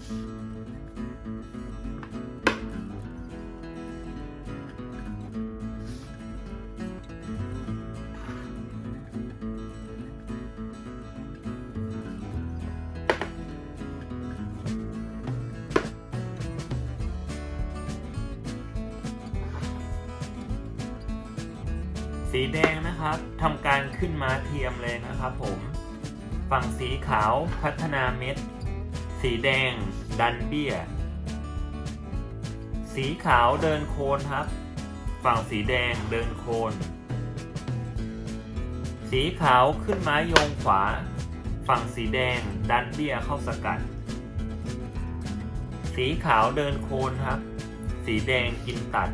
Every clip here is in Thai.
สีแดงนะครับทำการขึ้นมาเทียมเลยนะครับผม ฝั่งสีขาวพัฒนาเม็ด สีแดงดันเบี้ย สีขาวเดินโคนครับ ฝั่งสีแดงเดินโคน สีขาวขึ้นไม้โยงขวา ฝั่งสีแดงดันเบี้ยเข้าสกัด สีขาวเดินโคนครับ สีแดงกินตัด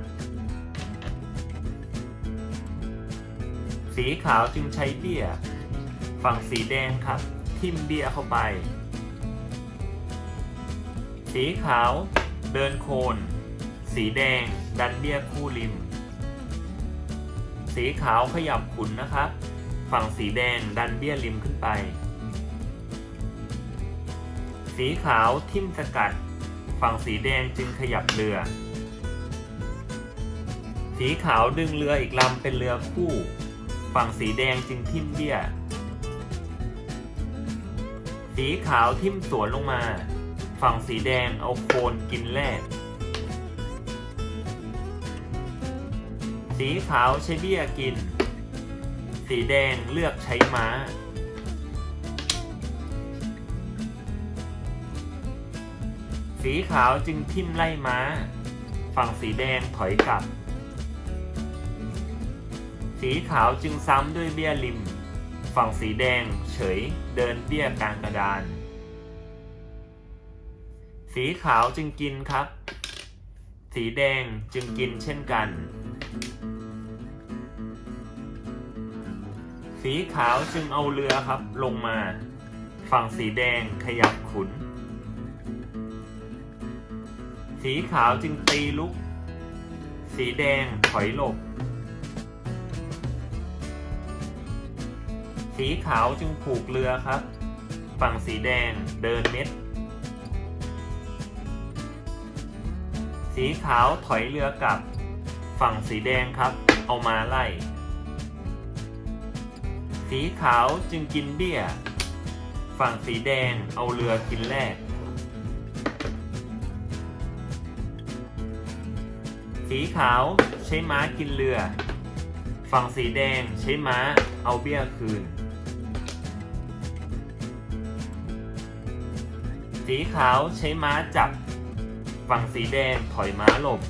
สีขาวจึงใช้เบี้ย ฝั่งสีแดงครับ ทิ่มเบี้ยเข้าไป สีขาว เดินโคน สีแดง ดันเบี้ยคู่ริม สีขาวขยับขุนนะครับ ฝั่งสีแดงดันเบี้ยริมขึ้นไป สีขาวทิ่มสกัด ฝั่งสีแดงจึงขยับเรือ สีขาวดึงเรืออีกลำเป็นเรือคู่ ฝั่งสีแดงจึงทิ่มเบี้ย สีขาวทิ่มสวนลงมา ฝั่งสีแดงเอาโคนกินแรกสีขาวใช้เบี้ยกิน สีแดงเลือกใช้ม้า สีขาวจึงทิ่มไล่ม้า ฝั่งสีแดงถอยกลับ สีขาวจึงซ้ำด้วยเบี้ยริม ฝั่งสีแดงเฉยเดินเบี้ยกลางกระดาน สีขาวจึงกินครับ สีแดงจึงกินเช่นกัน สีขาวจึงเอาเรือครับลงมา ฝั่งสีแดงขยับขุน สีขาวจึงตีลุก สีแดงถอยหลบ สีขาวจึงผูกเรือครับ ฝั่งสีแดงเดินเม็ด สีขาวถอยเรือกลับ ฝั่งสีแดงครับ เอามาไล่ สีขาวจึงกินเบี้ย ฝั่งสีแดงเอาเรือกินแรก สีขาวใช้ม้ากินเรือ ฝั่งสีแดงใช้ม้าเอาเบี้ยคืนสีขาวใช้ม้าจับ ฝั่งสีแดงถอยม้าหลบ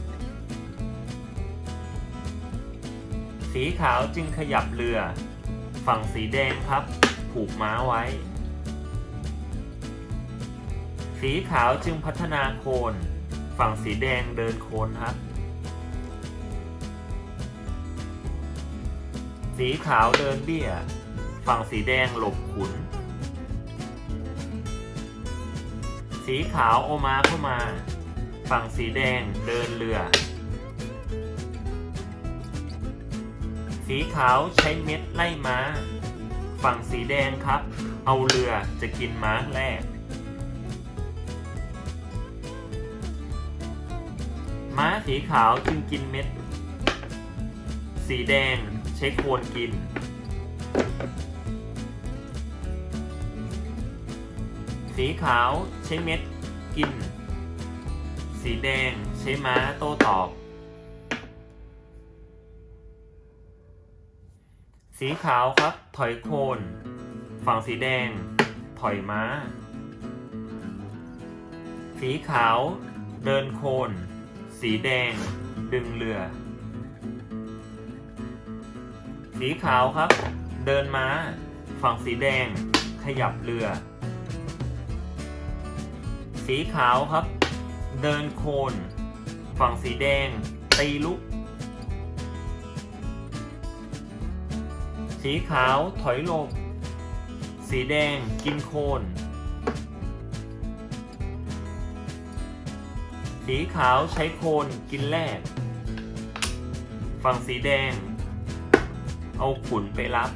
สีขาวจึงขยับเรือ ฝั่งสีแดงครับผูกม้าไว้ สีขาวจึงพัฒนาโคน ฝั่งสีแดงเดินโคนครับ สีขาวเดินเบี้ย ฝั่งสีแดงหลบขุน สีขาวโอมาเข้ามา ฝั่งสีแดงเดินเรือ สีขาวใช้เม็ดไล่ม้า ฝั่งสีแดงครับ เอาเรือจะกินม้าแรก ม้าสีขาวจึงกินเม็ด สีแดงใช้โคนกินสีขาวใช้เม็ดกิน สีแดงใช้ม้าโต้ตอบ สีขาวครับ ถอยโคน ฝั่งสีแดง ถอยม้า สีขาว เดินโคน สีแดง ดึงเรือ สีขาวครับ เดินม้า ฝั่งสีแดง ขยับเรือ สีขาวครับ เดินโคน ฝั่งสีแดง ตีลุก สีขาวถอยหลบสีแดงกินโคน สีขาวใช้โคนกินแรก ฝั่งสีแดง เอาขุนไปรับ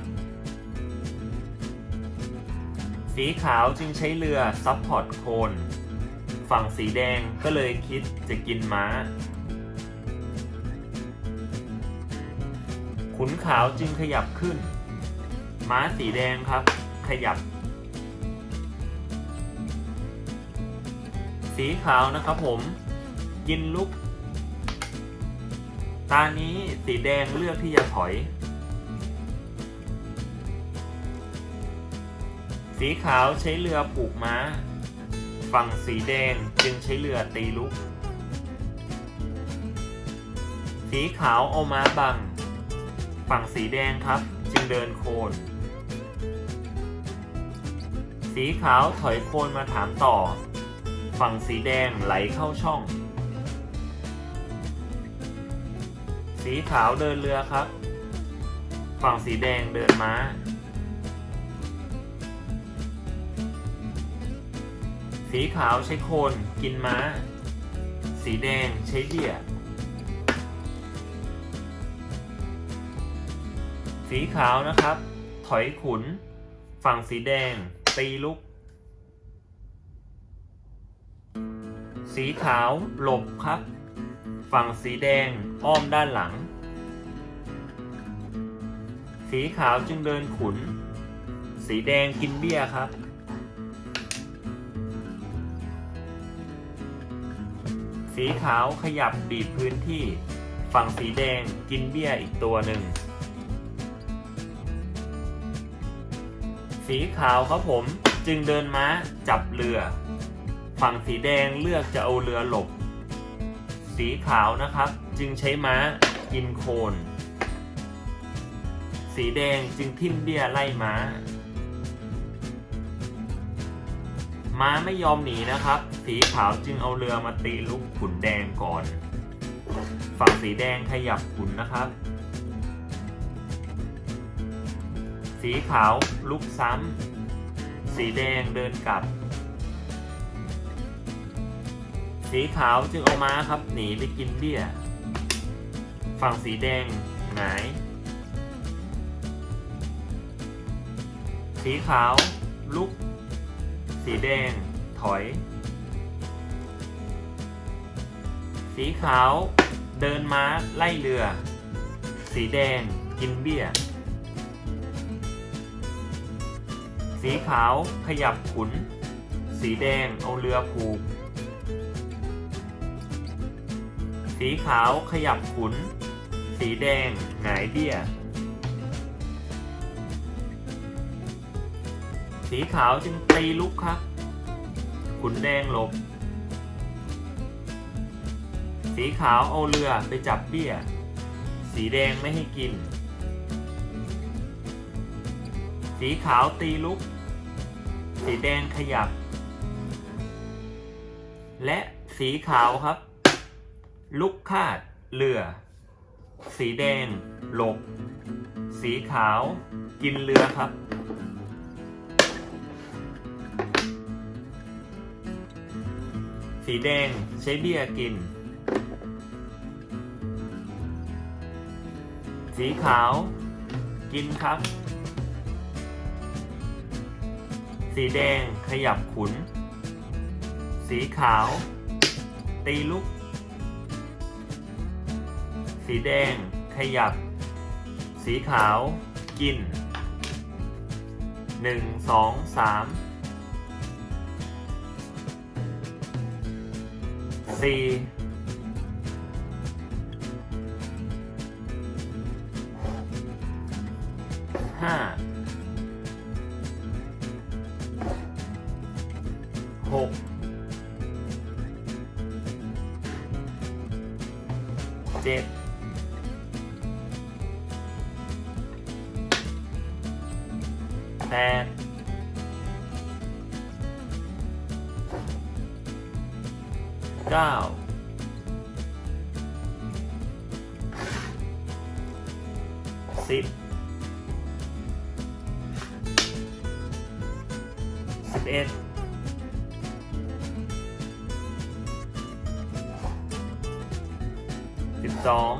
สีขาวจึงใช้เรือซับพอร์ตโคน ฝั่งสีแดงก็เลยคิดจะกินม้า ขุนขาวจึงขยับขึ้น ม้าสีแดงครับ ขยับ สีขาวนะครับผมกินลุก ตานี้สีแดงเลือกที่จะถอย สีขาวใช้เรือผูกม้า ฝั่งสีแดงจึงใช้เรือตีลุก สีขาวเอาม้าบัง ฝั่งสีแดงครับ จึงเดินโคนสีขาวถอยโคนมาถามต่อ ฝั่งสีแดงไหลเข้าช่อง สีขาวเดินเรือครับ ฝั่งสีแดงเดินม้า สีขาวใช้โคนกินม้า สีแดงใช้เดี่ยสีขาวนะครับ ถอยขุน ฝั่งสีแดง ตีลุก สีขาวหลบครับ ฝั่งสีแดงอ้อมด้านหลัง สีขาวจึงเดินขุน สีแดงกินเบี้ยครับ สีขาวขยับบีบพื้นที่ ฝั่งสีแดงกินเบี้ยอีกตัวหนึ่ง สีขาวครับผมจึงเดินม้าจับเรือ ฝั่งสีแดงเลือกจะเอาเรือหลบ สีขาวนะครับ จึงใช้ม้ากินโคน สีแดงจึงทิ่มเบี้ยไล่ม้า ม้าไม่ยอมหนีนะครับ สีขาวจึงเอาเรือมาตีลุกขุนแดงก่อน ฝั่งสีแดงขยับขุนนะครับ สีขาวลุกซ้ำ สีแดงเดินกลับ สีขาวจึงเอาม้าครับหนีไปกินเบี้ย ฝั่งสีแดงหงาย สีขาวลุก สีแดง ถอย สีขาว เดินม้าไล่เรือ สีแดง กินเบี้ย สีขาวขยับขุน สีแดงเอาเรือผูก สีขาวขยับขุน สีแดงหงายเบี้ย สีขาวจึงตีลุกครับ ขุนแดงหลบ สีขาวเอาเรือไปจับเบี้ย สีแดงไม่ให้กิน สีขาวตีลุก สีแดงขยับ และสีขาวครับ ลุกคาดเรือ สีแดงหลบ สีขาวกินเรือครับ สีแดงใช้เบี้ยกิน สีขาว กินครับ สีแดงขยับขุน สีขาว ตีลุก สีแดงขยับ สีขาว กินหนึ่งสองสาม สี่ห้าหกเจ็ดแปด เก้าสิบสิบเอ็ดสิบสอง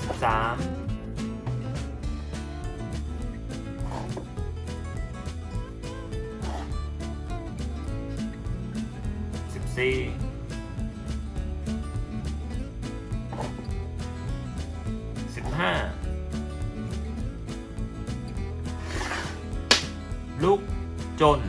สิบสาม สี่สิบห้าลุกจน